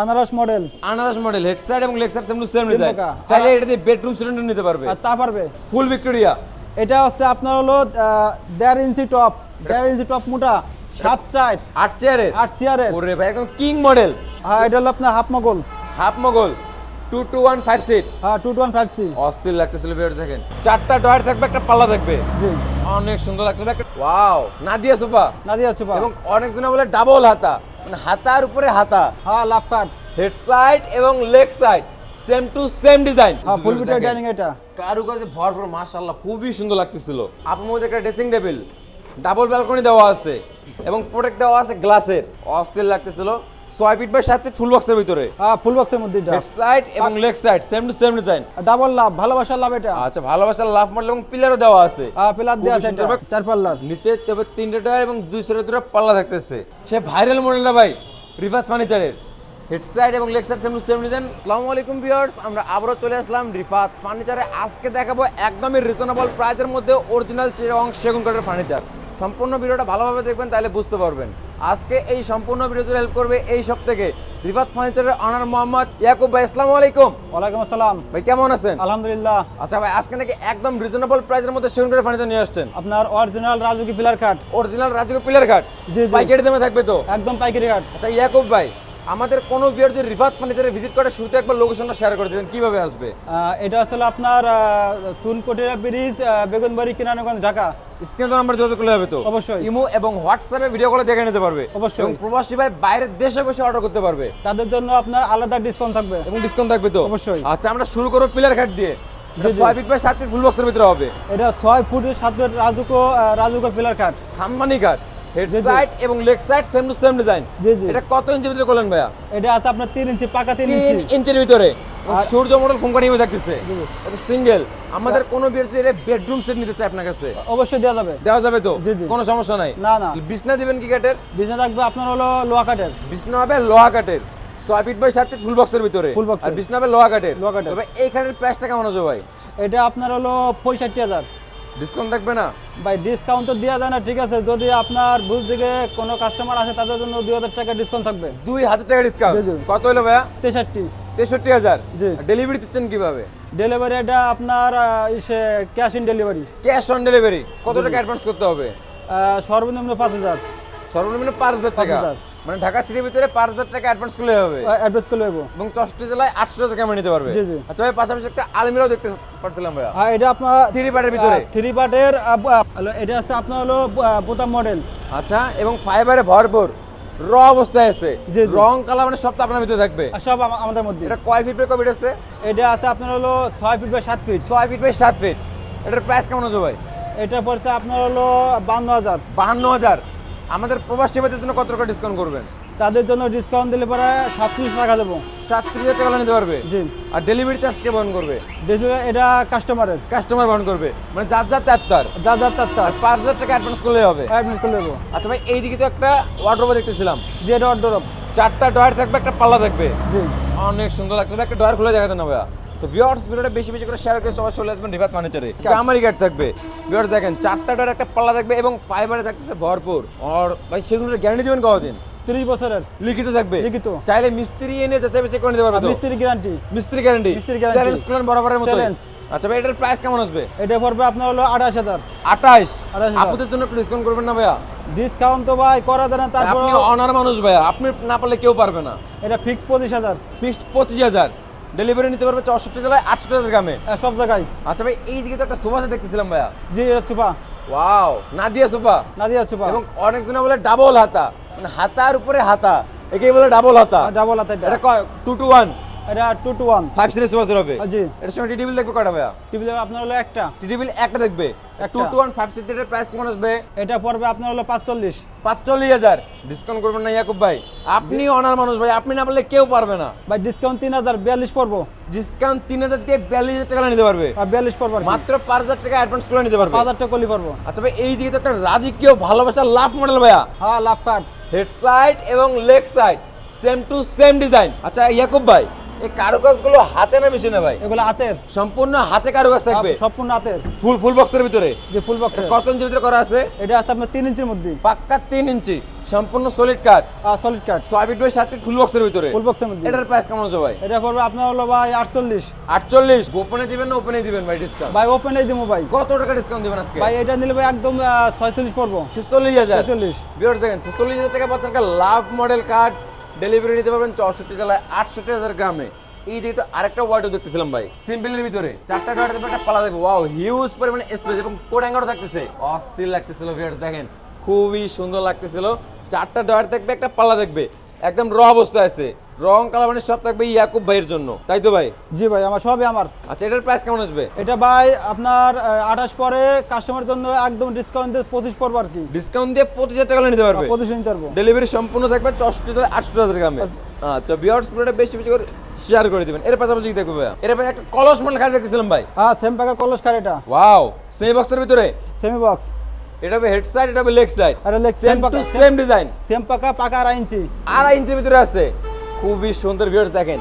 আনারস মডেল আনারস model head side এবং leg side same to same design চাইলে এটা দিয়ে বেডরুম সিলিন্ডার নিতে পারবে। আর তা পারবে। ফুল ভিক্টোরিয়া এটা হচ্ছে আপনার হলো দেড় ইঞ্চি টপ দেড় ইঞ্চি টপ মোটা সাত চার আট চেয়ারের আট চেয়ারের ওরে ভাই একদম কিং মডেল আর এটা হলো আপনার half Mughal. Half Mughal. Two two one five seat হ্যাঁ টু ওয়ান ফাইভ সি অস্থির লাগতেছিল দেখেন। চারটা ডয়ার থাকবে একটা পাল্লা থাকবে। জি। অনেক সুন্দর লাগছিল একটা wow Nadia sofa. Nadia sofa এবং অনেকজনে বলে ডাবল হাতা। মানে হাতার উপরে হাতা। হ্যাঁ লাভ কাট হেড সাইড এবং leg side same to same design হ্যাঁ ফুল বিটার ডাইনিং এটা। কারুকাজে ভরপুর মাশাআল্লাহ খুবই সুন্দর লাগতেছিল। আপনার মধ্যে একটা ড্রেসিং টেবিল ডাবল ব্যালকনি দেওয়া আছে। এবং প্রোটেক্ট দেওয়া আছে গ্লাসের অস্থির লাগতেছিল। ছয় ফিট বাই সাত ফিট ফুল বক্সের ভিতরে। হ্যাঁ ফুল বক্সের মধ্যে হেড সাইড এবং leg side same to same design double love ভালোবাসার লাভ এটা। আচ্ছা ভালোবাসার লাভ মডেল এবং পিলারও দেওয়া আছে। হ্যাঁ পিলার দেওয়া আছে চার পাল্লার। নিচে তবে তিনটে টায়ার এবং দুই সাইডে দুটো পাল্লা থাকতেছে। সে ভাইরাল মডেলটা ভাই রিফাত ফার্নিচারের হেড সাইড এবং leg side same to same design আসসালামু আলাইকুম ভিউয়ার্স আমরা আবারও চলে আসলাম রিফাত ফার্নিচারে আজকে দেখাবো একদমই রিজনেবল প্রাইসের মধ্যে অরিজিনাল চিরং সেগুন কাঠের ফার্নিচার সম্পূর্ণ ভিডিওটা ভালোভাবে দেখবেন তাহলে বুঝতে পারবেন। আজকে এই সম্পূর্ণ ভিডিওতে হেল্প করবে এই সব থেকে রিফাত ফার্নিচারের অনার মোহাম্মদ ইয়াকুব ভাই। আসসালামু আলাইকুম। ওয়ালাইকুম আসসালাম। ভাই কেমন আছেন? আলহামদুলিল্লাহ। আচ্ছা ভাই আজকে নাকি একদম রিজনেবল প্রাইসের মধ্যে সেগুন করে ফার্নিচার নিয়ে আসছেন। আপনার অরিজিনাল রাজুকি পিলার কাট অরিজিনাল রাজুকি পিলার কাঠ জি, জি। পাইকারি দামে থাকবে তো? একদম পাইকারি কাট আচ্ছা ইয়াকুব ভাই আমাদের কোনো ভিউয়ার যদি রিফাত ফার্নিচারে ভিজিট করে শুরুতে একবার লোকেশনটা শেয়ার করে দেবেন কীভাবে আসবে? এটা আসলে আপনার চুনকটিরা ব্রিজ বেগুনবাড়ি কিনানগঞ্জ ঢাকা। স্ক্রিনে তো নাম্বার যোগাযোগ করলে হবে তো। অবশ্যই। ইমো এবং হোয়াটসঅ্যাপে ভিডিও কলে দেখে নিতে পারবে। অবশ্যই। এবং প্রবাসী ভাই বাইরের দেশে বসে অর্ডার করতে পারবে। তাদের জন্য আপনার আলাদা ডিসকাউন্ট থাকবে। এবং ডিসকাউন্ট থাকবে তো? অবশ্যই। আচ্ছা আমরা শুরু করব পিলার ঘাট দিয়ে। ছয় ফিট বাই সাত ফিট ফুল বক্সের ভিতরে হবে। এটা ছয় ফুট সাত ফুট রাজুকো রাজুকো পিলার কাট খাম্বানি ঘাট হেড। সাইড এবং leg side same to same design জি, জি। এটা কত ইঞ্চি ভিতরে করলেন ভাইয়া? এটা আছে আপনার তিন ইঞ্চি পাকা তিন তিন ইঞ্চি। ইঞ্চের ভিতরে। সূর্য মডেল ফোন করে থাকতেছে। এটা সিঙ্গেল আমাদের কোনো বিয়ের বেডরুম সেট নিতে চাই আপনার কাছে। অবশ্যই দেওয়া যাবে। দেওয়া যাবে তো। কোনো সমস্যা নাই? না না। বিছনা দিবেন কি কাঠের? বিজনেস থাকবে আপনার হলো লোহা কাঠের। বিছনা হবে লোহা কাঠের। ছয় ফিট বাই সাত ফিট ফুল বক্সের ভিতরে। Box এর। আর বিছনা হবে লোহা কাঠের। লোহা কাঠের। এই কাঠের প্রাইসটা কেমন আছে ভাই? এটা আপনার হলো পঁয়ষট্টি হাজার। ডিসকাউন্ট থাকবে না? ভাই ডিসকাউন্ট তো দেওয়া যায় না ঠিক আছে? যদি আপনার বুঝ দিকে কোনো কাস্টমার আসে তাদের জন্য দুই হাজার টাকা ডিসকাউন্ট থাকবে। দুই হাজার টাকা ডিসকাউন্ট। কত হলো ভাইয়া? তেষট্টি। তেষট্টি হাজার? জি। ডেলিভারি দিচ্ছেন কীভাবে? ডেলিভারি এটা আপনার cash in delivery cash on delivery কত টাকা অ্যাডভান্স করতে হবে? সর্বনিম্ন পাঁচ হাজার। সর্বনিম্ন পাঁচ হাজার টাকা। 5,000 মানে ঢাকা সিটির ভিতরে পাঁচ হাজার টাকা অ্যাডভান্স করলে হবে। অ্যাডভান্স করে হবে। এবং চষ্টি জেলায় আটশো টাকা ক্যামেরা নিতে পারবে। জি, জি। আচ্ছা ভাই পাশাপাশি একটা আলমিরাও দেখতে পারছিলাম ভাই হ্যাঁ এটা আপনার থ্রি পার্টের ভিতরে। থ্রি পার্টের এটা আছে আপনার হলো বোতাম মডেল আচ্ছা এবং ফাইবারে ভরপুর র অবস্থায় আছে। রং কালার মানে সব তো আপনার ভিতরে থাকবে। আর সব আমাদের মধ্যে। এটা কয় ফিট বাই কয় ফিট আছে? এটা আছে আপনার হলো ছয় ফিট বাই সাত ফিট ছয় ফিট বাই সাত ফিট এটার প্রাইস কেমন আছে ভাই? এটা পড়ছে আপনার হলো বান্ন হাজার। বাহান্ন হাজার। আমাদের প্রবাসী ভাইদের জন্য কত টাকা ডিসকাউন্ট করবেন? তাদের জন্য ডিসকাউন্ট দিলে পরে সাতত্রিশ টাকা দেবো। সাতত্রিশ টাকা নিতে পারবে? জি। আর ডেলিভারি চার্জ কে বহন করবে? ডেলিভারি এটা কাস্টমারের কাস্টমার বহন করবে। মানে যার যার তার যার যার যা তার তার। আর পাঁচ হাজার টাকা অ্যাডভান্স করলে হবে। অ্যাডমিট করে নেব আচ্ছা ভাই এইদিকে তো একটা ওয়ার্ড্রোব দেখতেছিলাম। যে এটা অর্ডার চারটা ডয়ার থাকবে একটা পাল্লা থাকবে। জি। অনেক সুন্দর লাগছে। একটা ডয়ার খুলে দেখাতে না ভাইয়া। তো ভিউয়ার্স ভিডিওটা বেশি বেশি করে শেয়ার করে সবাই চলে আসবেন রিভাত কামারি গার্ড থাকবে। ভিউয়ার্স দেখেন চারটা একটা পাল্লা থাকবে এবং ফাইবারে থাকতেছে ভরপুর। আর ভাই সেগুলোর গ্যারান্টি দিবেন কতদিন? তিরিশ বছরের। লিখিত থাকবে। লিখিত। চাইলে মিস্ত্রি এনে যাচাই বাছাই করে নিতে পারবে মিস্ত্রি গ্যারান্টি মিস্ত্রি গ্যারান্টি মিস্ত্রি। চ্যালেঞ্জ করলেন বরাবরের মতো। আচ্ছা ভাই এটার প্রাইস কেমন আসবে? এটা পড়বে আপনার হলো আঠাশ হাজার। আঠাশ? 28,000 আপুদের জন্য একটু ডিসকাউন্ট করবেন না ভাইয়া? ডিসকাউন্ট তো ভাই করা যায় না তারপর আপনি অনার মানুষ ভাইয়া। আপনি না পারলে কেউ পারবে না। এটা ফিক্স পঁচিশ হাজার। ফিক্সড পঁচিশ হাজার। ডেলিভারি নিতে পারবে চৌষট্টি জেলায় আটশো টাকা গ্রামে। আহ, সব জায়গায়। আচ্ছা ভাই এই দিকে তো একটা সোফা দেখতেছিলাম ভাইয়া। জি এটা Chupa wow Nadia sofa. Nadia sofa. এবং অনেকজনে বলে ডাবল হাতা। মানে হাতার উপরে হাতা। একেই বলে ডাবল হাতা। ডাবল হাতা এটা টু টু ওয়ান এটা two two one five series sofa হবে। জি। এটার সঙ্গে টিটিবিল দেখবে কটা ভাইয়া? টিভি আপনার হলো একটা। টিটিবিল একটা দেখবে। একটা। টু টু ওয়ান ফাইভ সিটের প্রাইস কেমন আসবে? এটা পড়বে আপনার হলো পাঁচচল্লিশ। পাঁচচল্লিশ হাজার। ডিসকাউন্ট করবেন না ইয়াকুব ভাই। আপনি অনার মানুষ ভাই আপনি না বললে কেউ পারবে না। ভাই ডিসকাউন্ট তিন হাজার বিয়াল্লিশ পড়ব। ডিসকাউন্ট তিন হাজার দিয়ে বিয়াল্লিশ হাজার টাকা নিতে পারবে। আর বিয়াল্লিশ পড়ব মাত্র পাঁচ হাজার টাকা অ্যাডভান্স করে নিতে পারবে। পাঁচ হাজার টাকা কলি পড়ব। আচ্ছা ভাই এই দিকে তো একটা রাজকীয় ভালোবাসার লাভ মডেল ভাইয়া। হ্যাঁ লাভ কার্ড হেড সাইড এবং leg side same to same design আচ্ছা ইয়াকুব ভাই এই কারুকাজগুলো হাতে না মেশিনে ভাই? এগুলো হাতের। সম্পূর্ণ হাতে কারুকাজ থাকবে। সম্পূর্ণ হাতের। ফুল ফুল বক্সের ভিতরে? যে ফুল বক্স কত ইঞ্চির ভিতরে করা আছে? এটা আছে আপনার তিন ইঞ্চির মধ্যে। পাক্কা তিন ইঞ্চি। সম্পূর্ণ সলিড কাট সলিড কাট ছয় ফিট বাই সাত ফিট ফুল বক্সের ভিতরে। ফুল বক্সের মধ্যে। এটার প্রাইস কেমন আছে ভাই? এটা পড়বে আপনার হলো ভাই আটচল্লিশ। আটচল্লিশ। গোপনে দিবেন না ওপেনে দিবেন ভাই ডিসকাউন্ট ভাই ওপেন দিবো ভাই। কত টাকা ডিসকাউন্ট দিবেন আজকে? ভাই এটা নিলে ভাই একদম ছয়চল্লিশ পড়ব। ছেচল্লিশ হাজার। ছেচল্লিশ। বিয়ার দেখেন ছেচল্লিশ হাজার টাকা পাচ্ছেন লাভ মডেল কার্ড ডেলিভারি নিতে পারবেন চৌষট্টি জেলায় আটষট্টি হাজার গ্রামে। এই দিকে তো আরেকটা ওয়ার্ডও দেখতেছিলাম ভাই। সিম্পলের ভিতরে। চারটা দেখবে একটা পালা দেখব ওয়াও হিউজ পরিমাণে স্পেস এবং কোডাঙ্গারও থাকতেছে। অস্থির লাগতেছিল ভিউয়ার্স দেখেন। খুবই সুন্দর লাগতেছিল। চারটা ডয়ার দেখবে, একটা পাল্লা দেখবে। একদম র অবস্থা আছে। রং কালার মানে সব থাকবে ইয়াকুব ভাইয়ের জন্য। তাই তো ভাই? জি ভাই আমার সবই আমার। আচ্ছা এটার প্রাইস কেমন আসবে? এটা ভাই আপনার আঠাশ পরে কাস্টমারের জন্য একদম ডিসকাউন্ট দিয়ে পঁচিশ পড়ব আর কি। ডিসকাউন্ট দিয়ে পঁচিশ হাজার টাকা নিতে পারবে? পঁচিশ নিতে পারব। ডেলিভারি সম্পূর্ণ থাকবে চৌষট্টি হাজার আটষট্টি হাজার গ্রামে। আচ্ছা। বিয়ার্স পুরোটা বেশি বেশি করে শেয়ার করে দিবেন। এর পাশাপাশি কি দেখব? এর পাশে একটা কলস মডেল খালি দেখতেছিলাম ভাই। হ্যাঁ সেম প্যাকের কলস কার এটা। ওয়াও সেম বক্সের ভিতরে? সেমি বক্স এটা হবে হেড সাইড এটা হবে লেগ সাইড এটা leg same to same design same পাকা পাকা আড়াই ইঞ্চি। আড়াই ইঞ্চির ভিতরে আছে। খুবই সুন্দর ভিউয়ার্স দেখেন।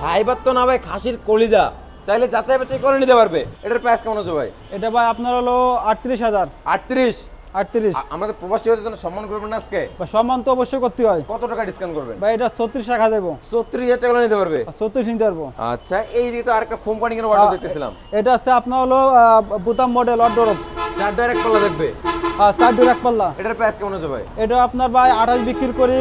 ফাইবার তো না ভাই খাসির কলিজা। চাইলে যাচাই বাছাই করে নিতে পারবে। এটার প্রাইস কেমন আছে ভাই? এটা ভাই আপনার হলো আটত্রিশ হাজার। আটত্রিশ? আটত্রিশ। আমাদের প্রবাসী জন্য সম্মান করবেন আজকে? সম্মান তো অবশ্যই করতে হয়। কত টাকা ডিসকাউন্ট করবেন? ভাই এটা ছত্রিশ টাকা দেবো। চৌত্রিশ হাজার টাকা নিতে পারবে? ছত্রিশ নিতে পারব। আচ্ছা এই দিকে তো আরেকটা ফোম কাটিং এর ওয়াটার দেখতেছিলাম। এটা আছে আপনার হলো বুতাম মডেল অর্ডার চার ডাইরেক্ট পাল্লা দেখবে? চার ডুর এক পাল্লা। এটার প্রাইস কেমন আছে ভাই? এটা আপনার ভাই আঠাশ বিক্রি করি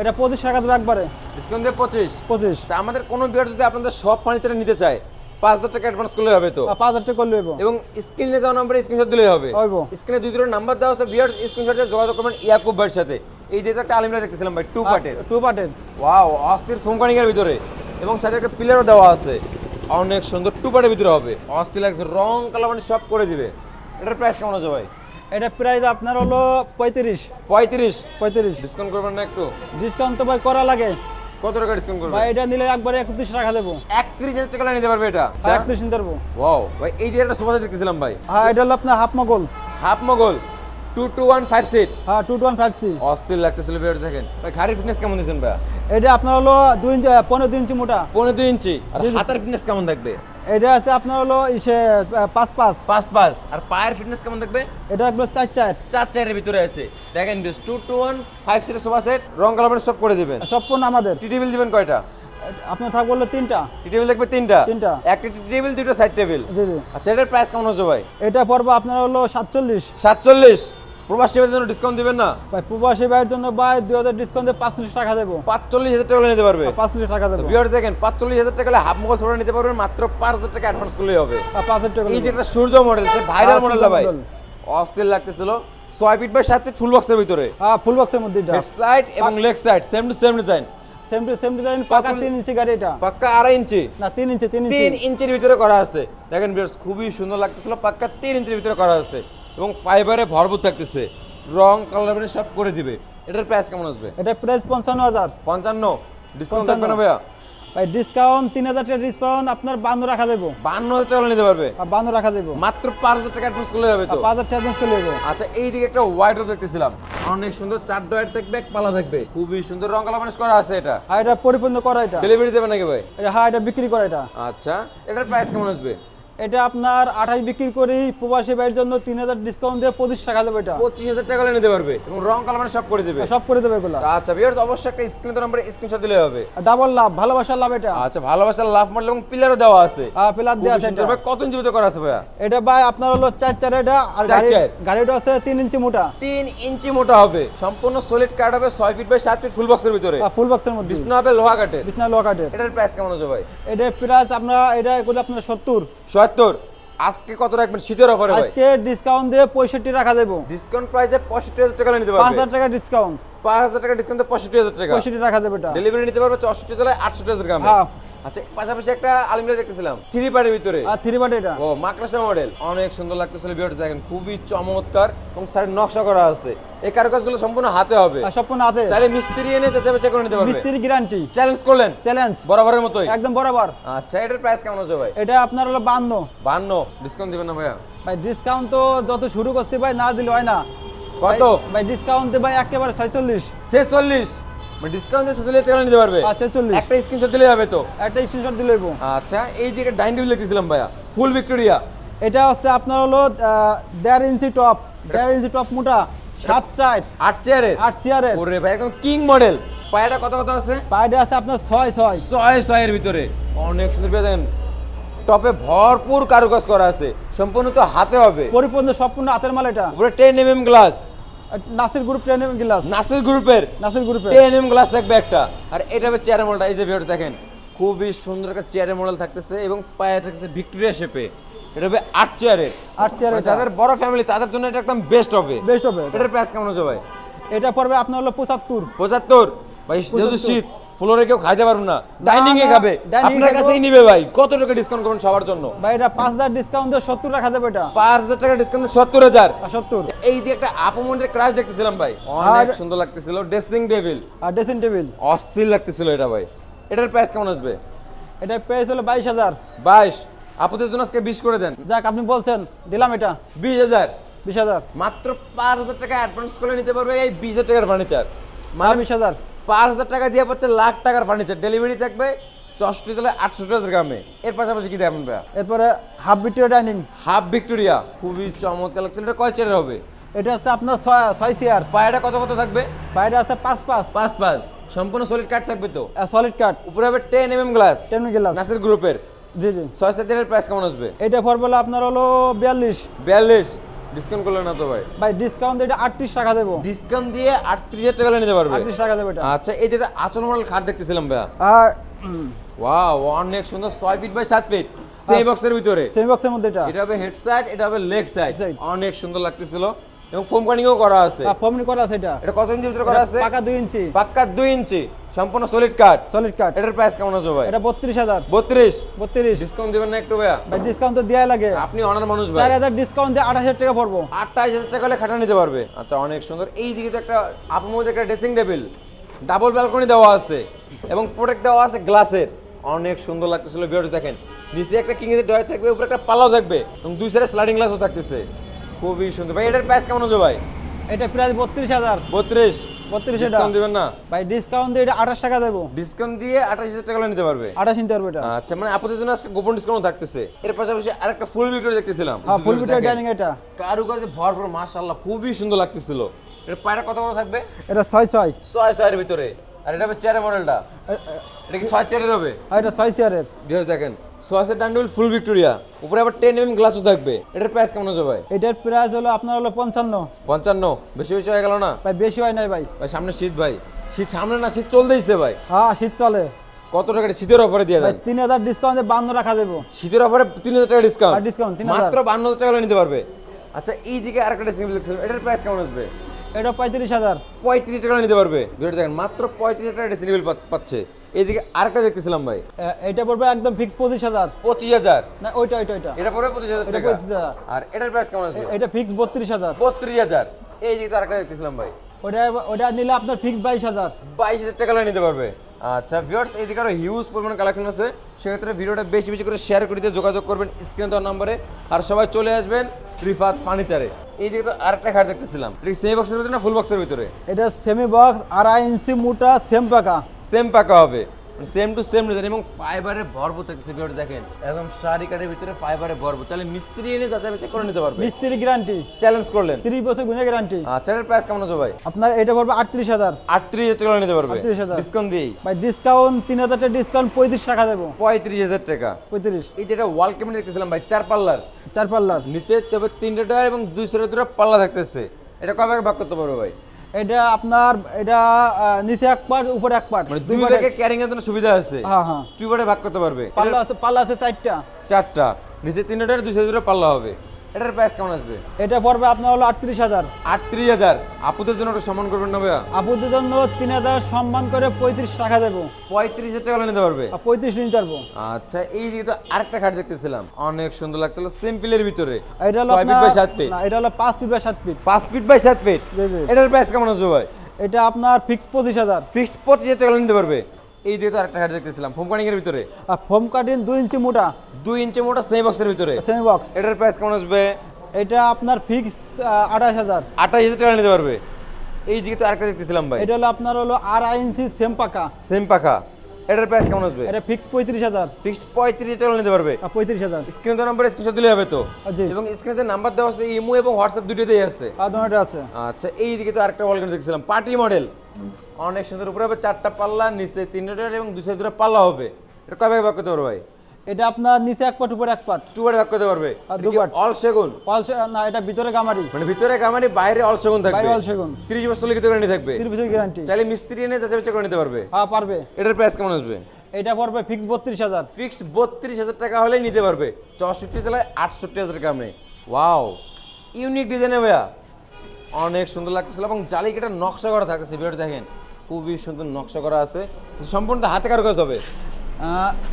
এটা পঁচিশ টাকা দেবো একবারে। ডিসকাউন্ট দিয়ে পঁচিশ? পঁচিশ। আমাদের কোনো বিয়ার যদি আপনাদের সব ফার্নিচার নিতে চায় পাঁচ হাজার টাকা অ্যাডভান্স করলে হবে তো? পাঁচ হাজার টাকা করলে। এবং স্ক্রিনে দেওয়া নম্বরে স্ক্রিনশট দিলেই হবে। স্ক্রিনে দুই দুটো নাম্বার দেওয়া আছে বিয়ার স্ক্রিনশট দিয়ে যোগাযোগ করবেন ইয়াকুব ভাইয়ের সাথে। এই যে একটা আলিমরা দেখতেছিলাম ভাই টু পার্টের টু পার্টের ওয়াও অস্থির ফোম এর ভিতরে। এবং সাইডে একটা পিলারও দেওয়া আছে। অনেক সুন্দর টু পার্টের ভিতরে হবে। অস্থির লাগছে রং কালার মানে সব করে দিবে। এটার প্রাইস কেমন আছে ভাই? এটা প্রাইস আপনার হলো পঁয়ত্রিশ। পঁয়ত্রিশ। পঁয়ত্রিশ। ডিসকাউন্ট করবেন না একটু? ডিসকাউন্ট তো ভাই করা লাগে। কত টাকা ডিসকাউন্ট করবেন? ভাই এটা নিলে একবারে একত্রিশ টাকা দেবো। একত্রিশ হাজার টাকা নিতে পারবে এটা? আর একত্রিশ নিতে পারব। ওয়াও ভাই এই যে একটা সোফা দেখতেছিলাম ভাই। হ্যাঁ এটা হলো আপনার half Mughal half Mughal two two one five seat হ্যাঁ টু ওয়ান ফাইভ সি অস্থির লাগতেছিল ভিডিও দেখেন। ভাই ঘাড়ির ফিটনেস কেমন দিয়েছেন ভাই এটা আপনার হলো ইঞ্চি মোটা। পনেরো দুই ইঞ্চি। আর। হাতের ফিটনেস কেমন থাকবে এটা আছে আপনার হলো ইসে আর পায়ের ফিটনেস কেমন থাকবে এটা ভিতরে আছে। দেখেন বেশ সিটের সোফা সেট রং কালার সব করে দিবেন। সম্পূর্ণ আমাদের? টি টেবিল দিবেন কয়টা? আপনার থাকবে হলো তিনটা। টি টেবিল দেখবে তিনটা। তিনটা। একটা টি টেবিল দুটো সাইড টেবিল। জি জি। আচ্ছা এটার প্রাইস কেমন হচ্ছে ভাই? এটা পড়ব আপনার হলো সাতচল্লিশ। সাতচল্লিশ। প্রবাস টেবিলের জন্য ডিসকাউন্ট দিবেন না? ভাই প্রবাসী ভাইয়ের জন্য ভাই দুই হাজার ডিসকাউন্ট দিয়ে পাঁচচল্লিশ টাকা দেবো। পাঁচচল্লিশ হাজার টাকা নিতে পারবে? পাঁচচল্লিশ টাকা দেবো। ভিউয়ার দেখেন পাঁচচল্লিশ হাজার টাকা হলে হাফ মোবাইল নিতে পারবেন মাত্র পাঁচ হাজার টাকা অ্যাডভান্স করলেই হবে। পাঁচ হাজার টাকা এই সূর্য মডেল সে ভাইরাল হ্যাঁ, সূর্য ভাই? অস্থির লাগতেছিল। ছয় ফিট বাই সাত ফিট ফুল বক্সের ভিতরে। হ্যাঁ ফুল বক্সের মধ্যে হেড সাইড এবং leg side same to same design same to same design পাকা কত- তিন ইঞ্চি গাড়ি এটা। পাক্কা আড়াই ইঞ্চি। না তিন ইঞ্চি তিন তিন ইঞ্চি ইঞ্চির ভিতরে করা আছে। দেখেন খুবই সুন্দর লাগতেছিল পাক্কা তিন ইঞ্চির ভিতরে করা আছে। এবং ফাইবারে ভরপুর থাকতেছে। রং কালার সব করে দিবে। এটার প্রাইস কেমন আসবে? এটা প্রাইস পঞ্চান্ন হাজার। পঞ্চান্ন? ডিসকাউন্ট থাকবে না ভাইয়া? ভাই ডিসকাউন্ট তিন হাজার টাকা ডিসকাউন্ট আপনার বান্ন রাখা দেবো বান্ন হাজার টাকা নিতে পারবে? বান্ন রাখা দেবো মাত্র পাঁচ হাজার টাকা অ্যাডভান্স করলে যাবে তো? পাঁচ হাজার টাকা করে দেবো আচ্ছা এইদিকে একটা হোয়াইট রোড দেখতেছিলাম। অনেক সুন্দর চার ডয়ের থাকবে এক পালা থাকবে। খুবই সুন্দর রং কালার করা আছে এটা। আর এটা পরিপূর্ণ করা এটা। ডেলিভারি দেবে নাকি ভাই? হ্যাঁ এটা বিক্রি করা এটা। আচ্ছা এটার প্রাইস কেমন আসবে? এটা আপনার আঠাশ বিক্রি করি প্রবাসী ভাইয়ের জন্য তিন হাজার ডিসকাউন্ট দিয়ে পঁচিশ টাকা দেবে এটা। পঁচিশ হাজার টাকা নিতে পারবে এবং রং কালার মানে সব করে দেবে। সব করে দেবে এগুলো। আচ্ছা ভিউয়ার্স অবশ্যই একটা স্ক্রিন নাম্বারে স্ক্রিনশট দিলে হবে। ডাবল লাভ ভালোবাসার লাভ এটা। আচ্ছা ভালোবাসার লাভ মডেল এবং পিলারও দেওয়া আছে। হ্যাঁ প্লাস দেওয়া আছে এটা। কত ইঞ্চি ভিতরে করা আছে ভাইয়া? এটা ভাই আপনার হলো চার চার এটা আর গাড়ি গাড়িটা আছে তিন ইঞ্চি মোটা। তিন ইঞ্চি মোটা হবে। সম্পূর্ণ সলিড কার্ড হবে ছয় ফিট বাই সাত ফিট ফুল বক্সের ভিতরে। ফুল বক্সের মধ্যে। বিছনা হবে লোহা কাঠের বিছনা লোহা লোকাটের এটার প্রাইস কেমন আছে ভাই? এটা প্রাইস আপনার এটা এগুলো আপনার সত্তর সত্তর আজকে কত রাখবেন? শীতের অফারে ভাই। আজকে ডিসকাউন্ট দিয়ে পঁয়ষট্টি রাখা দেবো ডিসকাউন্ট প্রাইসে পঁয়ষট্টি হাজার টাকা নিতে পাঁচ পারবে হাজার টাকা ডিসকাউন্ট পাঁচ হাজার টাকা ডিসকাউন্ট পঁয়ষট্টি হাজার টাকা। পঁয়ষট্টি টাকা দেবে এটা ডেলিভারি নিতে পারবে চৌষট্টি জেলায় আটষট্টি হাজার গ্রাম। হ্যাঁ। আচ্ছা পাশাপাশি একটা আলমিরা দেখতেছিলাম থ্রি পার্টির ভিতরে। আর থ্রি বাট এটা। ও মাকড়াসা মডেল অনেক সুন্দর লাগতেছিল ভিউয়ার্স দেখেন খুবই চমৎকার এবং সাইড নকশা করা আছে। এই কারুকাজগুলো সম্পূর্ণ হাতে হবে। সম্পূর্ণ হাতে। চাইলে মিস্ত্রি এনে বেচা করে নিতে পারবে। মিস্ত্রি গ্যারান্টি চ্যালেঞ্জ করলেন? চ্যালেঞ্জ বরাবরের মতোই? একদম বরাবর। আচ্ছা এটার প্রাইস কেমন হচ্ছে ভাই? এটা আপনার হলো বান্ন। বান্ন? ডিসকাউন্ট দিবেন না ভাইয়া? ভাই ডিসকাউন্ট তো যত শুরু করছি ভাই না দিলে হয় না। কত? ভাই- ডিসকাউন্ট ভাই একেবারে ছয়চল্লিশ। ছেচল্লিশ? মানে ডিসকাউন্ট দিয়ে ছেচল্লিশ টাকা নিতে পারবে। আচ্ছা চল্লিশ। একটা স্ক্রিনশট দিলে যাবে তো। একটা স্ক্রিনশট দিলে। আচ্ছা এই যে ডাইনিং টেবিল দেখতেছিলাম ভাইয়া ফুল ভিক্টোরিয়া এটা হচ্ছে আপনার হলো দেড় ইঞ্চি টপ দেড় ইঞ্চি টপ মোটা সাত চার। আট চেয়ারের আট চেয়ারের ওরে ভাই একদম কিং মডেল পায়টা কত কত আছে? পাইডে আছে আপনার ছয় ছয়। ছয় ছয়ের ভিতরে। অনেক সুন্দর পেয়ে টপে ভরপুর কারুকাজ করা আছে। সম্পূর্ণ তো হাতে হবে। পরিপূর্ণ সম্পূর্ণ হাতের মাল এটা। উপরে ten M M glass Nasir group ten glass Nasir গ্রুপের? নাসির গ্রুপের। টেন এম গ্লাস থাকবে একটা। আর এটা হবে চেয়ার মডেলটা এই যে ভিউটা দেখেন খুবই সুন্দর একটা চেয়ারের মডেল থাকতেছে এবং পায়ে থাকতেছে ভিক্টোরিয়া শেপে এটা হবে আট চেয়ারের আট চেয়ারের মানে যাদের বড় ফ্যামিলি তাদের জন্য এটা একদম বেস্ট হবে বেস্ট হবে এটা। এটার প্রাইস কেমন হচ্ছে ভাই? এটা পড়বে আপনার হলো পঁচাত্তর। পঁচাত্তর? ভাই যেহেতু শীত ফ্লোরে কেউ খাইতে পারবেন না। ডাইনিং এ খাবে। আপনার কাছেই নিবে ভাই। কত টাকা ডিসকাউন্ট করবেন সবার জন্য? বা এটা পাঁচ হাজার ডিসকাউন্ট দিয়ে সত্তর রাখা যাবে এটা। পাঁচ হাজার টাকা ডিসকাউন্ট সত্তর হাজার। আর সত্তর। এই যে একটা আপমন্ডের ক্রাশ দেখতেছিলাম ভাই অনেক সুন্দর লাগতেছিল। ড্রেসিং টেবিল আর ড্রেসিং টেবিল অস্থির লাগতেছিল এটা ভাই। এটার প্রাইস কেমন আসবে? এটা পেয়েছ হলো বাইশ হাজার। বাইশ। আপুদের জন্য আজকে বিশ করে দেন। যাক আপনি বলছেন দিলাম এটা। বিশ হাজার। বিশ হাজার। মাত্র পাঁচ হাজার টাকা অ্যাডভান্স করে নিতে পারবে এই বিশ হাজার টাকার ফার্নিচার মানে বিশ হাজার। পাঁচ হাজার টাকা দিয়ে পাচ্ছে লাখ টাকার ফার্নিচার ডেলিভারি থাকবে চষ্টি চলে আটশো টাকার গ্রামে। এর পাশাপাশি কি দেবেন ভাইয়া? এরপরে half Victoria dining half Victoria খুবই চমৎকার লাগছে। এটা কয় চেয়ারের হবে? এটা হচ্ছে আপনার ছয় ছয় চেয়ার পায়টা কত কত থাকবে? বাইরে আছে পাঁচ পাঁচ। পাঁচ পাঁচ। সম্পূর্ণ সলিড কাঠ থাকবে তো? সলিড কাট উপরে হবে ten M M glass ten glass Nasir গ্রুপের জি জি। ছয় চেয়ারের প্রাইস কেমন আসবে? এটা পড়বে হলো আপনার হলো বিয়াল্লিশ। বিয়াল্লিশ। ডিসকাউন্ট করলে না তো ভাই? ভাই ডিসকাউন্ট এটা আটত্রিশ টাকা দেবো। ডিসকাউন্ট দিয়ে আটত্রিশ হাজার টাকা নিতে পারবে? আটত্রিশ টাকা দেবো এটা। আচ্ছা এই যেটা আচল মডেল খাট দেখতেছিলাম আর ওয়াও অনেক সুন্দর ছয় ফিট বাই সাত ফিট সেই বক্সের ভিতরে। সেম বক্সের মধ্যে এটা। এটা হবে হেড সাইড এটা হবে লেগ সাইড অনেক সুন্দর লাগতেছিল। এবং ফোম কানিংও করা আছে। ফর্মনি করা আছে এটা। এটা কত ইঞ্চি ভিতরে করা আছে? পাকা দুই ইঞ্চি। পাক্কা দুই ইঞ্চি। সম্পূর্ণ সলিড কাট সলিড কাট এটার প্রাইস কেমন আছে ভাই? এটা বত্রিশ হাজার। বত্রিশ? বত্রিশ। ডিসকাউন্ট দিবেন না একটু ভাইয়া? ভাই ডিসকাউন্ট তো দেওয়া লাগে। আপনি অনার মানুষ ভাই। চার হাজার ডিসকাউন্ট দিয়ে আঠাশ হাজার টাকা পড়ব। আটটাইশ হাজার টাকা হলে খাটা নিতে পারবে। আচ্ছা অনেক সুন্দর। এই দিকে তো একটা আপনার মধ্যে একটা ড্রেসিং টেবিল ডাবল ব্যালকনি দেওয়া আছে। এবং প্রোটেক্ট দেওয়া আছে গ্লাসের অনেক সুন্দর লাগতেছিল ভিউয়ার্স দেখেন। নিচে একটা কিংয়ের ডয় থাকবে উপরে একটা পাল্লাও থাকবে। এবং দুই সাইডে স্লাইডিং গ্লাসও থাকতেছে। খুবই সুন্দর। ভাই এটার প্রাইস কেমন আছে ভাই? এটা প্রায় বত্রিশ হাজার। বত্রিশ? বত্রিশ ডিসকাউন্ট দিবেন না? ভাই ডিসকাউন্ট দিয়ে এটা আঠাশ টাকা দেবো। ডিসকাউন্ট দিয়ে আঠাশ হাজার টাকা নিতে পারবে? আঠাশ নিতে পারব এটা। আচ্ছা মানে আপনাদের জন্য আজকে গোপন ডিসকাউন্ট থাকতেছে। এর পাশাপাশি আরেকটা ফুল ভিডিও দেখতেছিলাম। হ্যাঁ ফুল বিটিও ডাইনিং এটা। কারুকাজে ভরপুর মাশাআল্লাহ খুবই সুন্দর লাগতেছিল। এর পায়রা কত কত থাকবে? এটা ছয় ছয়। ছয় ছয়ের ভিতরে। আর এটা হবে চেয়ারের মডেলটা। এটা কি ছয় চেয়ারের হবে? আর এটা ছয় চেয়ারের। বিহাজ দেখেন ছয় ডান্ডুল ফুল ভিক্টোরিয়া উপরে আবার টেন এম গ্লাসও থাকবে। এটার প্রাইস কেমন আছে ভাই? এটার প্রাইস হলো আপনার হলো পঞ্চান্ন। পঞ্চান্ন বেশি বেশি হয়ে গেল না? ভাই বেশি হয় নাই ভাই। ভাই সামনে শীত ভাই। শীত সামনে না শীত চলতেইছে ভাই। হ্যাঁ শীত চলে। কত টাকা শীতের অফারে দিয়ে দেন? তিন হাজার ডিসকাউন্টে বান্ন রাখা দেবো। শীতের অফারে তিন হাজার টাকা ডিসকাউন্ট আর 3000 মাত্র বান্ন হাজার টাকা নিতে পারবে। আচ্ছা এই দিকে আরেকটা ডিসকাউন্ট দেখছিলাম। এটার প্রাইস কেমন আসবে? এটা পঁয়ত্রিশ হাজার। পঁয়ত্রিশ টাকা নিতে পারবে। ভিডিওটা দেখেন মাত্র পঁয়ত্রিশ টাকা টেবিল পাচ্ছে। এইদিকে আরেকটা দেখতেছিলাম ভাই। এটা পড়বে একদম ফিক্স পঁচিশ হাজার। পঁচিশ হাজার? না ওইটা ওইটা ওইটা। এটা পড়বে পঁচিশ হাজার এটা টাকা। আর এটার প্রাইস কেমন আসবে? এটা ফিক্স বত্রিশ হাজার। বত্রিশ হাজার। এই দিকে আরেকটা দেখতেছিলাম ভাই। ওটা ওটা নিলে আপনার ফিক্স বাইশ হাজার। বাইশ হাজার টাকা নিতে পারবে। আচ্ছা ভিউয়ার্স এইদিকে আরও হিউজ পরিমাণ কালেকশন আছে। সেক্ষেত্রে ভিডিওটা বেশি বেশি করে শেয়ার করে দিয়ে যোগাযোগ করবেন স্ক্রিনে দেওয়ার নম্বরে আর সবাই চলে আসবেন রিফাত ফার্নিচারে। এই দিকে তো আরেকটা খাট দেখতেছিলাম। এটা সেমি বক্সের ভিতরে না ফুল বক্সের ভিতরে? এটা সেমি বক্স আড়াই ইঞ্চি মোটা সেম পাকা। সেম পাকা হবে। সেম টু সেম ডিজাইন এবং ফাইবারে ভরপুর থাকতেছে ভিউয়ার্স দেখেন। একদম শাড়ি কাঠের ভিতরে ফাইবারে ভরপুর। চাইলে মিস্ত্রি এনে যাচাই বাছাই করে নিতে পারবে। মিস্ত্রি গ্যারান্টি চ্যালেঞ্জ করলেন। তিরিশ বছর গুণে গ্যারান্টি আচ্ছা এর প্রাইস কেমন আছে ভাই? আপনার এটা পড়বে আটত্রিশ হাজার। আটত্রিশ হাজার টাকা হলে নিতে পারবে। 38,000 ডিসকাউন্ট দিয়েই। ভাই ডিসকাউন্ট তিন হাজার টাকা ডিসকাউন্ট পঁয়ত্রিশ টাকা দেবো। পঁয়ত্রিশ হাজার টাকা। পঁয়ত্রিশ। এই যেটা ওয়াল ক্যাবিনেট দেখতেছিলাম ভাই চার পাল্লার। চার পাল্লার। নিচে তবে তিনটে টায়ার এবং দুই দুইশো দুটো পাল্লা থাকতেছে। এটা কবে ভাগ করতে পারব ভাই? এটা আপনার এটা নিচে এক পার্ট উপরে এক পার্ট মানে দুই ব্যাগে ক্যারিং এর জন্য সুবিধা আছে। হ্যাঁ হ্যাঁ। দুই ভাগে ভাগ করতে পারবে। পাল্লা আছে পাল্লা আছে চারটা। চারটা। নিচে তিনটার দুই দুটো পাল্লা হবে। এটার প্রাইস কেমন আসবে? এটা পড়বে আপনার হলো আটত্রিশ হাজার। আটত্রিশ হাজার? আপুদের জন্য ওটা সমান করবেন না ভাইয়া? আপুদের জন্য তিন হাজার সম্মান করে পঁয়ত্রিশ টাকা দেবো পঁয়ত্রিশ হাজার টাকা নিতে পারবে? পঁয়ত্রিশ নিতে পারব। আচ্ছা এই তো আরেকটা খাট দেখতেছিলাম। অনেক সুন্দর লাগছিল সিম্পলের ভিতরে। এটা হলো ছয় ফিট বাই সাত ফিট না, এটা হলো পাঁচ ফিট বাই সাত ফিট পাঁচ ফিট বাই সাত ফিট জি, জি। এটার প্রাইস কেমন আসবে ভাই? এটা আপনার ফিক্স পঁচিশ হাজার। ফিক্সড পঁচিশ হাজার টাকা নিতে পারবে? এই দিকে তো আরেকটা খাট দেখতেছিলাম ফোম কানিং এর ভিতরে। আর ফোম কাটিং দুই ইঞ্চি মোটা। দুই ইঞ্চি মোটা সেমি বক্সের ভিতরে। সেমি বক্স এটার প্রাইস কেমন আসবে? এটা আপনার ফিক্স আঠাশ হাজার। আঠাশ হাজার টাকা নিতে পারবে। এই দিকে তো আরেকটা দেখতেছিলাম ভাই। এটা হলো আপনার হলো আড়াই ইঞ্চি সেম পাকা সেম পাকা এটার প্রাইস কেমন আসবে? এটা ফিক্স পঁয়ত্রিশ হাজার। ফিক্সড পঁয়ত্রিশ টাকা নিতে পারবে। আর পঁয়ত্রিশ হাজার। স্ক্রিনে তো নাম্বার স্ক্রিনশট দিলে হবে তো। এবং স্ক্রিনে যে নাম্বার দেওয়া আছে ইমো এবং হোয়াটসঅ্যাপ দুটোতেই আছে। আছে। আচ্ছা এই দিকে তো আরেকটা ওয়ালকেন দেখছিলাম পার্টি মডেল অনেক সুন্দর উপরে হবে চারটা পাল্লা নিচে তিনটা এবং দুশো দুটো পাল্লা হবে। এটা কবে ভাগ করতে পারবে ভাই? এটা আপনার নিচে এক পাট উপরে এক পাট। টু পার্ট ভাগ করতে পারবে। অল সেগুন? পালসে না এটা ভিতরে গামারি। মানে ভিতরে কামারি বাইরে অল সেগুন থাকবে। বাইরে all সেগুন। তিরিশ বছর লিখিত গ্যারান্টি থাকবে। তিরিশ বছর গ্যারান্টি চাইলে মিস্ত্রি এনে যাচাই বাছাই করে নিতে পারবে। হ্যাঁ পারবে। এটার প্রাইস কেমন আসবে? এটা পড়বে ফিক্স বত্রিশ হাজার। ফিক্সড বত্রিশ হাজার টাকা হলেই নিতে পারবে। চৌষট্টি জেলায় আটষট্টি হাজার গ্রামে ওয়াও ইউনিক ডিজাইনে ভাইয়া। অনেক সুন্দর লাগতেছিল এবং জালিকাটা নকশা করা থাকতেছে ভিডিওটা দেখেন। খুবই সুন্দর নকশা করা আছে। সম্পূর্ণ হাতে কার কাজ হবে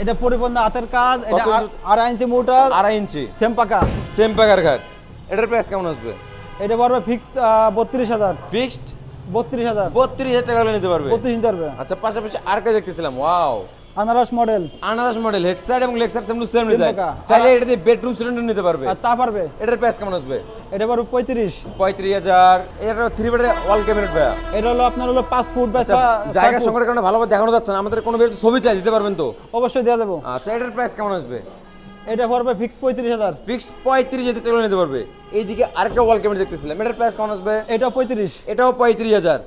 এটা পরিপূর্ণ হাতের কাজ এটা আড়াই ইঞ্চি মোটা আড়াই ইঞ্চি। সেম পাকা। সেম পাকার ঘাট। এটার প্রাইস কেমন আসবে? এটা পড়বে ফিক্স বত্রিশ হাজার। ফিক্সড বত্রিশ হাজার। বত্রিশ হাজার টাকা নিতে পারবে। বত্রিশ হাজার পারবে। আচ্ছা পাশাপাশি আর কাজ দেখতেছিলাম। ওয়াও আনারস মডেল আনারস মডেল হেড সাইড এবং leg side same to same design চাইলে এটা দিয়ে বেডরুম সিলিন্ডার নিতে পারবে। আর তা পারবে? এটার প্রাইস কেমন আসবে? এটা পড়বে পঁয়ত্রিশ। পঁয়ত্রিশ হাজার। এটা থ্রি বেডের অল ক্যাবিনেট ভাইয়া। এটা হলো আপনার হলো পাঁচ ফুট বা আচ্ছা, জায়গা। সংকটের কারণে ভালোভাবে দেখানো যাচ্ছে না। আমাদের কোনো বের ছবি চাই দিতে পারবেন তো? অবশ্যই দেওয়া দেবো। আচ্ছা এটার প্রাইস কেমন আসবে? এটা পড়বে ফিক্স পঁয়ত্রিশ হাজার। ফিক্সড পঁয়ত্রিশ হাজার টাকা নিতে পারবে। এইদিকে আরেকটা ওয়াল ক্যাবিনেট দেখতেছিলাম। এটার প্রাইস কেমন আসবে? এটা পঁয়ত্রিশ। এটাও পঁয়ত্রিশ হাজার।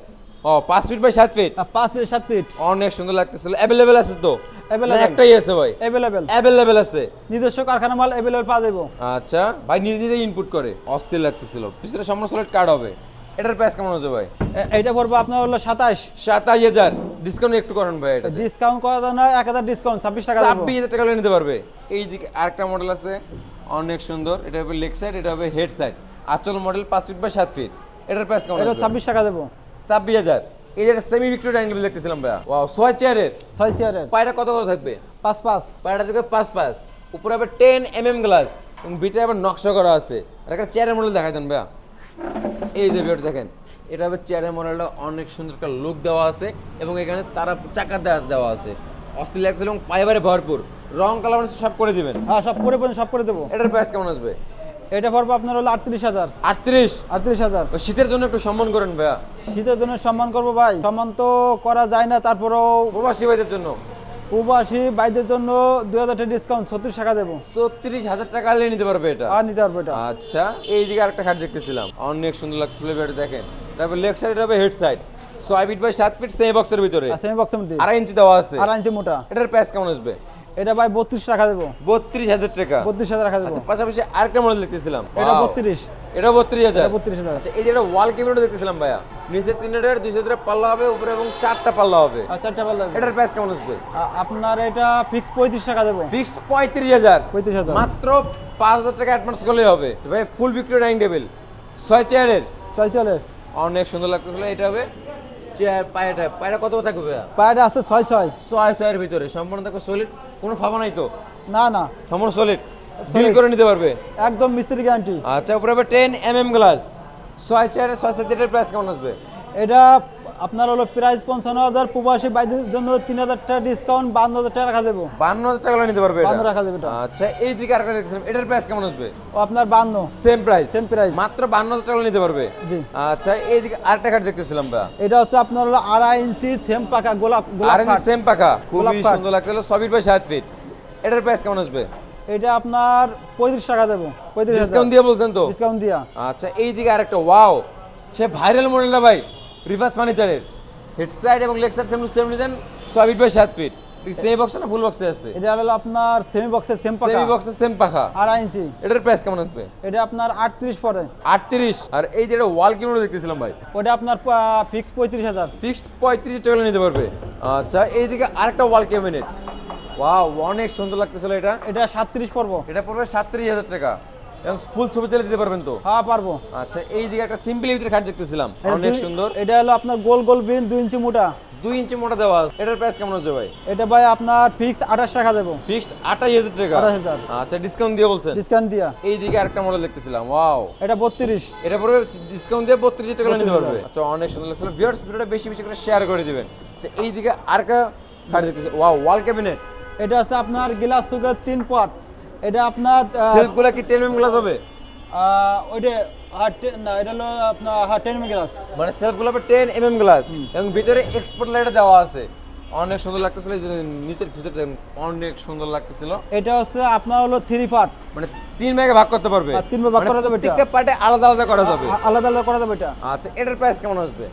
ও পাঁচ ফিট বাই সাত ফিট আর পাঁচ ফিট সাত ফিট অনেক সুন্দর লাগতেছিল। অ্যাভেলেবেল আছে তো? Available। না একটাই আছে ভাই। অ্যাভেলেবেল অ্যাভেলেবেল আছে। নিজস্ব কারখানা মাল অ্যাভেলেবেল পাওয়া যাব আচ্ছা ভাই নিজে নিজে ইনপুট করে। অস্থির লাগতেছিল। পিছনে সম্পূর্ণ সলিড কার্ড হবে। এটার প্রাইস কেমন আছে ভাই? এ- এইটা পড়বে আপনার হলো সাতাশ। সাতাশ হাজার। ডিসকাউন্ট একটু করেন ভাই এটা ডিসকাউন্ট করা না এক হাজার ডিসকাউন্ট ছাব্বিশ টাকা দেবো। ছাব্বিশ হাজার টাকা হলে নিতে পারবে। এই দিকে আরেকটা মডেল আছে। অনেক সুন্দর। এটা হবে লেগ সাইড এটা হবে হেড সাইড আচল মডেল পাঁচ ফিট বাই সাত ফিট এটার প্রাইস কেমন এটা আসবে? ছাব্বিশ টাকা দেবো। ছাব্বিশ হাজার। এই যে সেমি ভিক্টোরিয়া ডাইনিং টেবিল দেখতেছিলাম ভাইয়া। ওয়াও ছয় চেয়ারের ছয় চেয়ারের পায়রা কত কত থাকবে? পাঁচ পাঁচ। পায়রাটা থেকে পাঁচ পাঁচ। উপরে হবে টেন এম এম গ্লাস এবং ভিতরে আবার নকশা করা আছে। আর একটা চেয়ারের মডেল দেখাই দেন ভাইয়া। এই যে ভিডিওটা দেখেন এটা হবে চেয়ারের মডেলটা অনেক সুন্দর একটা লুক দেওয়া আছে এবং এখানে তারা চাকা দেওয়া দেওয়া আছে। অস্থির লাগছে এবং ফাইবারে ভরপুর। রং কালার সব করে দিবেন। হ্যাঁ সব করে সব করে দেবো। এটার প্রাইস কেমন আসবে? এটা পড়বে আপনার হলো আটত্রিশ হাজার। আটত্রিশ? আটত্রিশ হাজার। শীতের জন্য একটু সম্মান করেন ভাইয়া। শীতের জন্য সম্মান করব ভাই। সম্মান তো করা যায় না তারপরেও প্রবাসী ভাইদের জন্য। প্রবাসী বাইদের জন্য দুই হাজার টাকা ডিসকাউন্ট ছত্রিশ টাকা দেবো। ছত্রিশ হাজার টাকা হলে নিতে পারবে এটা? আর নিতে পারব এটা। আচ্ছা এই দিকে আরেকটা খাট দেখতেছিলাম। অনেক সুন্দর লাগছিল এটা দেখেন। তারপর লেগ সাইড হবে হেড সাইড ছয় ফিট বাই সাত ফিট সেমি বক্সের ভিতরে। সেমি বক্সের মধ্যে। আড়াই ইঞ্চি দেওয়া আছে। আড়াই ইঞ্চি মোটা। এটার প্রাইস কেমন আসবে? এটা ভাই বত্রিশ টাকা দেবো। বত্রিশ হাজার টাকা। বত্রিশ হাজার টাকা দেবো। আচ্ছা পাশাপাশি আরেকটা মডেল দেখতেছিলাম। এটা Wow! বত্রিশ। এটা বত্রিশ হাজার। এটা বত্রিশ হাজার। আচ্ছা এই যে একটা ওয়াল ক্যাবিনেট দেখতেছিলাম ভাইয়া। নিচে তিনটা টায়ার দুইশো টাকা পাল্লা হবে উপরে এবং চারটা পাল্লা হবে। চারটা পাল্লা। এটার প্রাইস কেমন আসবে? আপনার এটা ফিক্স পঁয়ত্রিশ টাকা দেবো। ফিক্সড হাজার। পঁয়ত্রিশ হাজার। মাত্র পাঁচ হাজার টাকা অ্যাডভান্স করলেই হবে। তো ভাই ফুল বিক্রি ডাইনিং টেবিল ছয় চেয়ারের চল চলে অনেক সুন্দর লাগতেছিল এটা হবে পায়রাটা পায়রা কত থাকবে পায়রা আছে ছয় ছয়। ছয় ছয়ের ভিতরে সম্পূর্ণ থাকবে সলিড কোনো ফাঁপা নাই তো? না না। সম্পূর্ণ সলিড ডিল করে নিতে পারবে? একদম মিস্ত্রি গ্যারান্টি আচ্ছা উপরে হবে টেন এম এম গ্লাস ছয় চেয়ারের ছয় সাইজের প্রাইস কেমন আসবে? এটা আপনার হলো প্রাইস পঞ্চান্ন হাজার প্রবাসী বাইদের জন্য তিন হাজার টাকা ডিসকাউন্ট বান্ন হাজার টাকা রাখা দেবো বান্ন হাজার টাকা নিতে পারবে বান্ন রাখা যাবে আচ্ছা এই দিকে আরেকটা দেখছিলাম এটার প্রাইস কেমন আসবে? ও আপনার বান্ন। Same price same price। মাত্র বান্ন হাজার টাকা নিতে পারবে? জি। আচ্ছা এই দিকে আরেকটা কাঠ দেখতেছিলাম ভাইয়া। এটা হচ্ছে আপনার হলো আড়াই ইঞ্চি সেম পাকা গোলাপ গোলাপ আর। সেম গোলাপ খুবই। সুন্দর লাগছিল সবির বাই সাত ফিট এটার প্রাইস কেমন আসবে? এটা আপনার পঁয়ত্রিশ টাকা দেবো পঁয়ত্রিশ ডিসকাউন্ট দিয়ে বলছেন তো? ডিসকাউন্ট দিয়া। আচ্ছা এই দিকে আরেকটা ওয়াও সে ভাইরাল মডেলটা ভাই? রিফাত ফার্নিচারের হেড সাইড এবং leg side same to same design ছয় ফিট বাই সাত ফিট সেমি বক্স না ফুল বক্সে আছে? এটা হলো আপনার সেমি বক্সের সেম পাকা সেমি বক্সে সেম পাখা। আর ইঞ্চি এটার প্রাইস কেমন আসবে? এটা আপনার আটত্রিশ পড়ে আটত্রিশ? আর এই যে এটা ওয়াল কিনোটা দেখতেছিলাম ভাই। ওটা আপনার ফিক্স পঁয়ত্রিশ হাজার। ফিক্সড পঁয়ত্রিশ টাকা হলে নিতে পারবে। আচ্ছা এইদিকে আরেকটা ওয়াল ক্যাবিনেট ওয়াও অনেক সুন্দর লাগতেছিল এটা। এটা সাতত্রিশ পড়ব এটা পড়বে সাতত্রিশ হাজার টাকা। এবং ফুল ছবি তুলে দিতে পারবেন তো? হ্যাঁ পারব। আচ্ছা এই দিকে একটা সিম্পলি ভিতরে খাট দেখতেছিলাম। অনেক সুন্দর। এটা হলো আপনার গোল গোল বিন দুই ইঞ্চি মোটা। দুই ইঞ্চি মোটা দেওয়া আছে। এটার প্রাইস কেমন হচ্ছে ভাই? এটা ভাই আপনার ফিক্স আঠাশ টাকা দেবো। ফিক্সড আঠাশ হাজার টাকা? 28,000 আচ্ছা ডিসকাউন্ট দিয়ে বলছেন? ডিসকাউন্ট দিয়া। এই দিকে আরেকটা মডেল দেখতেছিলাম ওয়াও এটা বত্রিশ। এটা ডিসকাউন্ট দিয়ে বত্রিশ টাকা নিতে পারবে। আচ্ছা অনেক সুন্দর লাগছিল ভিউয়ার্স ভিডিওটা বেশি বেশি করে শেয়ার করে দিবেন। আচ্ছা এই দিকে আরেকটা খাট দেখতেছি ওয়াও ওয়াল ক্যাবিনেট এটা আছে আপনার গ্লাস সুগার তিন পট এটা আপনার সেলফগুলো কি টেন এম গ্লাস হবে? ওইটা না এটা হলো আপনার হ্যাঁ টেন গ্লাস মানে সেলফগুলো হবে টেন এম এম গ্লাস এবং ভিতরে এক্সপোর্ট লাইট দেওয়া আছে। অনেক সুন্দর লাগতেছিল নিচের অনেক সুন্দর লাগতেছিল। এটা হচ্ছে আপনার হলো থ্রি পার্ট মানে তিন ভাগে ভাগ করতে পারবে। তিন ভাগে ভাগ মানে করা যাবে। প্রত্যেকটা পার্টে আলাদা আলাদা করা যাবে। আলাদা আলাদা করা যাবে এটা। আচ্ছা এটার প্রাইস কেমন আসবে?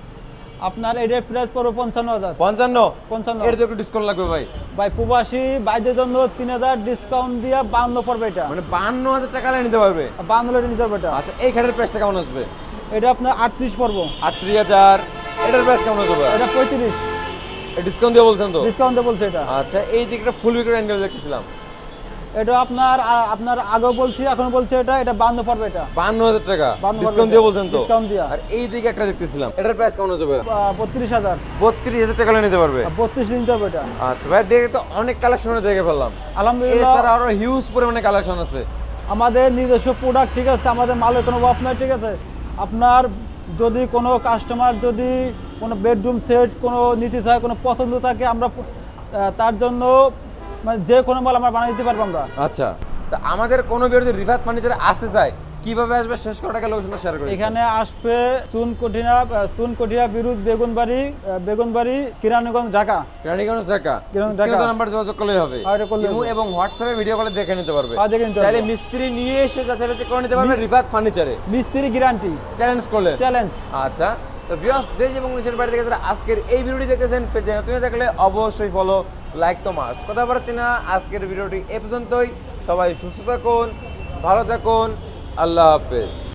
আপনার এটার প্রাইস পড়বে পঞ্চান্ন হাজার। পঞ্চান্ন? পঞ্চান্ন। এটা একটু ডিসকাউন্ট লাগবে ভাই। ভাই প্রবাসী বাইদের জন্য তিন হাজার ডিসকাউন্ট দিয়ে বান্ন পড়বে এটা। মানে বান্ন হাজার টাকা নিতে পারবে? বান্ন নিতে পারবে এটা। আচ্ছা এই খাটের প্রাইসটা কেমন আসবে? এটা আপনার আটত্রিশ পড়ব। আটত্রিশ হাজার। এটার প্রাইস কেমন আসবে এটা পঁয়ত্রিশ। ডিসকাউন্ট দিয়ে বলছেন তো? ডিসকাউন্টে বলছে এটা। আচ্ছা এই দিকটা ফুল উইকেট অ্যাঙ্গেল দেখতেছিলাম। এটা আপনার আপনার আগেও বলছি এখন বলছে এটা এটা বান্ন পড়বে এটা। বান্ন হাজার টাকা। 52,000 ডিসকাউন্ট দিয়ে বলছেন তো? Discount দিয়া। আর এই দিকে একটা দেখতেছিলাম এটার প্রাইস কেমন আসবে বত্রিশ হাজার। বত্রিশ হাজার টাকা নিতে পারবে। বত্রিশ নিতে হবে এটা। আচ্ছা ভাই দেখে তো অনেক কালেকশন দেখে ফেললাম। আলহামদুলিল্লাহ। এছাড়া আরও হিউজ পরিমাণে কালেকশন আছে। আমাদের নিজস্ব প্রোডাক্ট ঠিক আছে? আমাদের মালের কোনো অভাব নাই ঠিক আছে? আপনার যদি কোনো কাস্টমার যদি কোনো বেডরুম সেট কোনো নিতে চায় কোনো পছন্দ থাকে আমরা তার জন্য মানে যে কোনো মাল আমরা বানিয়ে দিতে পারব আমরা। আচ্ছা। তা আমাদের কোনো বিরোধী রিফাত ফার্নিচারে আসতে চায় কীভাবে আসবে শেষ করা টাকা লোকেশনটা শেয়ার করি এখানে আসবে চুন কঠিনা চুন কঠিয়া বিরুদ্ধ বেগুনবাড়ি বেগুনবাড়ি কিরানীগঞ্জ ঢাকা। রানীগঞ্জ ঢাকা। স্ক্রিনে ঢাকা। নাম্বার যোগাযোগ করলেই হবে। আর ইমো। এবং হোয়াটসঅ্যাপে ভিডিও কলে দেখে নিতে পারবে। আর দেখে নিতে চাইলে। মিস্ত্রি নিয়ে এসে যাচাই বাছাই করে নিতে পারবে রিফাত ফার্নিচারে। মিস্ত্রি গ্যারান্টি চ্যালেঞ্জ করলে চ্যালেঞ্জ আচ্ছা। তো ভিউয়ার্স দেশ এবং দেশের বাইরে থেকে যারা আজকের এই ভিডিওটি দেখতেছেন পেজে তুমি দেখলে অবশ্যই ফলো লাইক তো মাস্ট কথা বলছি না, আজকের ভিডিওটি এ পর্যন্তই। সবাই সুস্থ থাকুন, ভালো থাকুন, আল্লাহ হাফেজ।